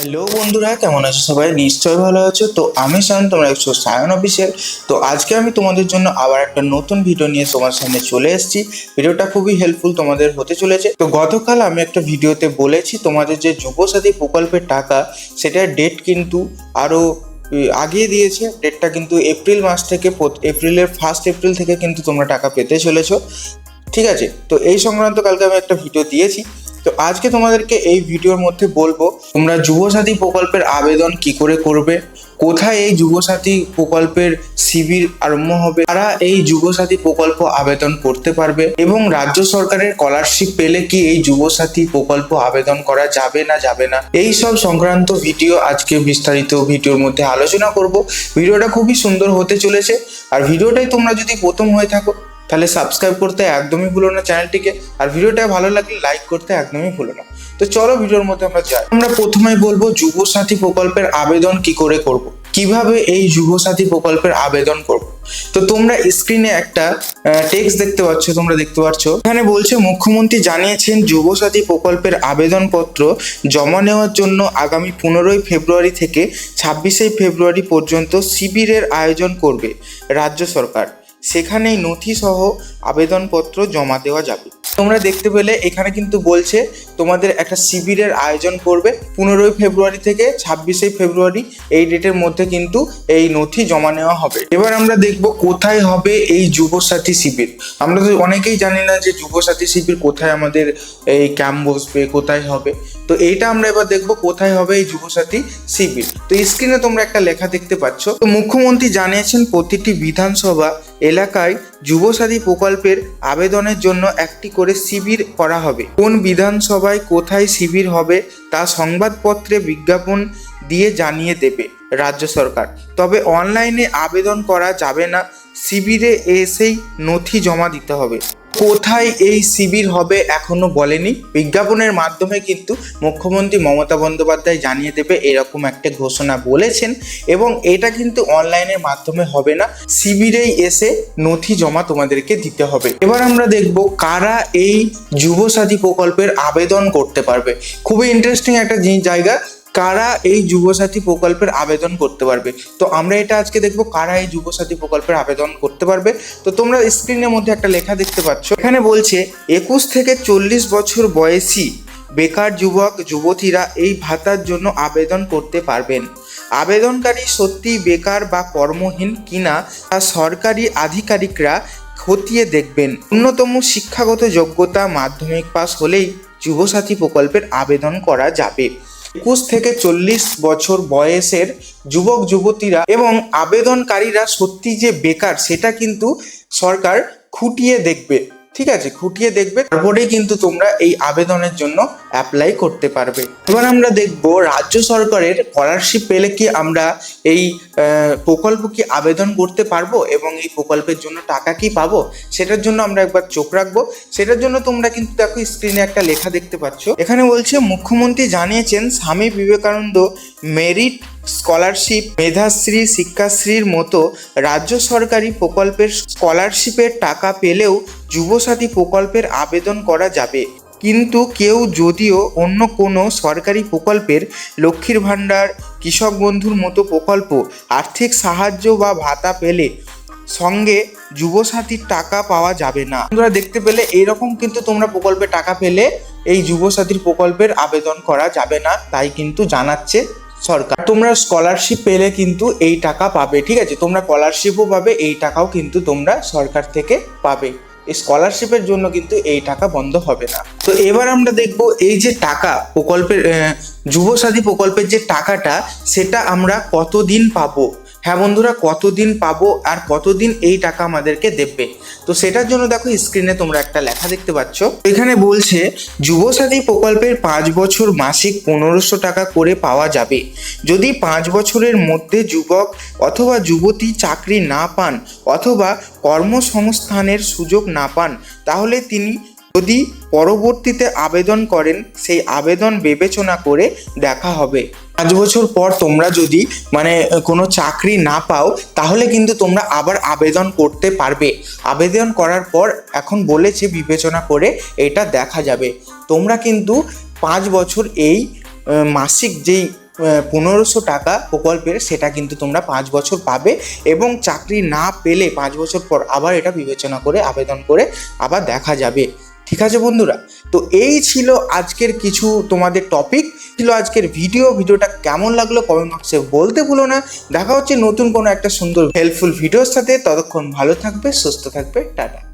Hello বন্ধুরা, কেমন আছো সবাই? নিশ্চয়ই ভালো আছো। তো আমি সায়ন তোমরা একশো সায়ন অফিসিয়াল তো আজকে আমি তোমাদের জন্য আবার একটা নতুন ভিডিও নিয়ে তোমার সামনে চলে এসেছি। ভিডিওটা খুবই হেল্পফুল তোমাদের হতে চলেছে। তো গতকাল আমি একটা ভিডিওতে বলেছি, তোমাদের যে যুবসাথী প্রকল্পের টাকা, সেটার ডেট কিন্তু আরও আগিয়ে দিয়েছে। ডেটটা কিন্তু এপ্রিল মাস থেকে এপ্রিলের ফার্স্ট এপ্রিল থেকে কিন্তু তোমরা টাকা পেতে চলেছো। ঠিক আছে? তো এই সংক্রান্ত কালকে আমি একটা ভিডিও দিয়েছি। তো আজকে তোমাদেরকে এই ভিডিওর মধ্যে বলব, তোমরা যুবসাথী প্রকল্পের আবেদন কি করে করবে? কোথায় এই যুবসাথী প্রকল্পের শিবির আরম্ভ হবে? তারা এই যুবসাথী প্রকল্প আবেদন করতে পারবে? এবং রাজ্য সরকারের স্কলারশিপ পেলে কি এই যুবসাথী প্রকল্প আবেদন করা যাবে না যাবে না? এই সব সংক্রান্ত ভিডিও আজকে বিস্তারিত ভিডিওর মধ্যে আলোচনা করব। ভিডিওটা খুবই সুন্দর হতে চলেছে। আর ভিডিওটাই তোমরা যদি প্রথম হয়ে থাকো তাহলে সাবস্ক্রাইব করতে একদমই ভুলো না চ্যানেলটিকে আর ভিডিওটা ভালো লাগলে লাইক করতে একদমই ভুলো না। তো চলো ভিডিওর মধ্যে আমরা যাই। আমরা প্রথমেই বলব যুবসাথী প্রকল্পের আবেদন কি করে করব? কীভাবে এই যুবসাথী প্রকল্পের আবেদন করব? তো তোমরা স্ক্রিনে একটা টেক্সট দেখতে পাচ্ছ, তোমরা দেখতে পাচ্ছ। এখানে বলছে, মুখ্যমন্ত্রী জানিয়েছেন যুবসাথী প্রকল্পের আবেদনপত্র জমা নেওয়ার জন্য আগামী পনেরোই ফেব্রুয়ারি থেকে ছাব্বিশে ফেব্রুয়ারি পর্যন্ত শিবিরের আয়োজন করবে রাজ্য সরকার। সেখানেই নথি সহ আবেদনপত্র জমা দেওয়া যাবে। তোমরা দেখতে পেলে এখানে কিন্তু বলছে তোমাদের একটা শিবিরের আয়োজন করবে পনেরোই ফেব্রুয়ারি থেকে ছাব্বিশে ফেব্রুয়ারি। এই ডেটের মধ্যে কিন্তু এই নথি জমা নেওয়া হবে। এবার আমরা দেখব কোথায় হবে এই যুবসাথী শিবির। আমরা তো অনেকেই জানি না যে যুবসাথী শিবির কোথায় আমাদের এই ক্যাম্প বসবে, কোথায় হবে। তো এইটা আমরা এবার দেখব কোথায় হবে এই যুবসাথী শিবির। তো স্ক্রিনে তোমরা একটা লেখা দেখতে পাচ্ছ। তো মুখ্যমন্ত্রী জানিয়েছেন প্রতিটি বিধানসভা এলাকায় যুবসাথী প্রকল্পের আবেদনের জন্য একটি করে শিবির করা হবে। কোন বিধানসভায় কোথায় শিবির হবে তা সংবাদপত্রে বিজ্ঞাপন দিয়ে জানিয়ে দেবে রাজ্য সরকার। তবে অনলাইনে আবেদন করা যাবে না। শিবিরে এসেই নথি জমা দিতে হবে। কোথায় এই শিবির হবে এখনও বলেনি। বিজ্ঞাপনের মাধ্যমে কিন্তু মুখ্যমন্ত্রী মমতা বন্দ্যোপাধ্যায় জানিয়ে দেবে এরকম একটা ঘোষণা বলেছেন এবং এটা কিন্তু অনলাইনের মাধ্যমে হবে না। শিবিরেই এসে নথি জমা তোমাদেরকে দিতে হবে। এবার আমরা দেখব কারা এই যুবসাথী প্রকল্পের আবেদন করতে পারবে। খুবই ইন্টারেস্টিং একটা জায়গা। কারা এই যুবসাথী প্রকল্পের আবেদন করতে পারবে? তো আমরা এটা আজকে দেখব কারা এই যুবসাথী প্রকল্পের আবেদন করতে পারবে। তো তোমরা স্ক্রিনের মধ্যে একটা লেখা দেখতে পাচ্ছ। এখানে বলছে, একুশ থেকে চল্লিশ বছর বয়সী বেকার যুবক, যুবতীরা এই ভাতার জন্য আবেদন করতে পারবেন। আবেদনকারী সত্যিই বেকার বা কর্মহীন কিনা তা সরকারি আধিকারিকরা খতিয়ে দেখবেন। ন্যূনতম শিক্ষাগত যোগ্যতা মাধ্যমিক পাস হলেই যুবসাথী প্রকল্পের আবেদন করা যাবে। একুশ থেকে চল্লিশ বছর বয়সের যুবক, যুবতীরা এবং আবেদনকারীরা সত্যি যে বেকার, সেটা কিন্তু সরকার খুঁটিয়ে দেখবে। ঠিক আছে, খুঁটিয়ে দেখবে, তারপরেই কিন্তু তোমরা এই আবেদনের জন্য অ্যাপ্লাই করতে পারবে। এবার আমরা দেখব, রাজ্য সরকারের স্কলারশিপ পেলে কি আমরা এই প্রকল্প কি আবেদন করতে পারব এবং এই প্রকল্পের জন্য টাকা কি পাবো? সেটার জন্য আমরা একবার চোখ রাখব। সেটার জন্য তোমরা কিন্তু দেখো স্ক্রিনে একটা লেখা দেখতে পাচ্ছ। এখানে বলছে, মুখ্যমন্ত্রী জানিয়েছেন, স্বামী বিবেকানন্দ মেরিট স্কলারশিপ মেধাশ্রী, শিক্ষাশ্রীর মতো রাজ্য সরকারি প্রকল্পের স্কলারশিপের টাকা পেলেও যুবসাথী প্রকল্পের আবেদন করা যাবে। কিন্তু কেউ যদিও অন্য কোনো সরকারি প্রকল্পের লক্ষ্মীর ভাণ্ডার, কৃষক বন্ধুর মতো প্রকল্প, আর্থিক সাহায্য বা ভাতা পেলে সঙ্গে যুবসাথীর টাকা পাওয়া যাবে না। তোমরা দেখতে পেলে এইরকম কিন্তু তোমরা প্রকল্পে টাকা পেলে এই যুবসাথীর প্রকল্পের আবেদন করা যাবে না, তাই কিন্তু জানাচ্ছে সরকার। তোমরা স্কলারশিপ পেলে কিন্তু এই টাকা পাবে, ঠিক আছে? তোমরা স্কলারশিপও পাবে, এই টাকাও কিন্তু তোমরা সরকার থেকে পাবে। স্কলারশিপের জন্য কিন্তু এই টাকা বন্ধ হবে না। তো এবার আমরা দেখব এই যে টাকা প্রকল্পের যুবসাথী প্রকল্পের যে টাকাটা, সেটা আমরা কতদিন পাবো? হ্যাঁ বন্ধুরা, কতদিন পাবো আর কতদিন এই টাকা আমাদেরকে দেবে? তো সেটার জন্য দেখো স্ক্রিনে তোমরা একটা লেখা দেখতে পাচ্ছ। এখানে বলছে, যুবসাথী প্রকল্পের পাঁচ বছর মাসিক পনেরোশো টাকা করে পাওয়া যাবে। যদি পাঁচ বছরের মধ্যে যুবক অথবা যুবতী চাকরি না পান অথবা কর্মসংস্থানের সুযোগ না পান, তাহলে তিনি যদি পরবর্তীতে আবেদন করেন, সেই আবেদন বিবেচনা করে দেখা হবে। পাঁচ বছর পর তোমরা যদি মানে কোনো চাকরি না পাও, তাহলে কিন্তু তোমরা আবার আবেদন করতে পারবে। আবেদন করার পর এখন বলেছে বিবেচনা করে এটা দেখা যাবে। তোমরা কিন্তু পাঁচ বছর এই মাসিক যেই পনেরোশো টাকা প্রকল্পের, সেটা কিন্তু তোমরা পাঁচ বছর পাবে এবং চাকরি না পেলে পাঁচ বছর পর আবার এটা বিবেচনা করে, আবেদন করে আবার দেখা যাবে। ঠিক আছে বন্ধুরা? তো এই ছিল আজকের কিছু তোমাদের টপিক ছিল আজকের ভিডিও ভিডিওটা কেমন লাগল কমেন্ট বক্সে বলতে ভুলো না। দেখা হচ্ছে নতুন কোনো একটা সুন্দর হেল্পফুল ভিডিওর সাথে। ততক্ষণ ভালো থাকবে, সুস্থ থাকবে। টাটা।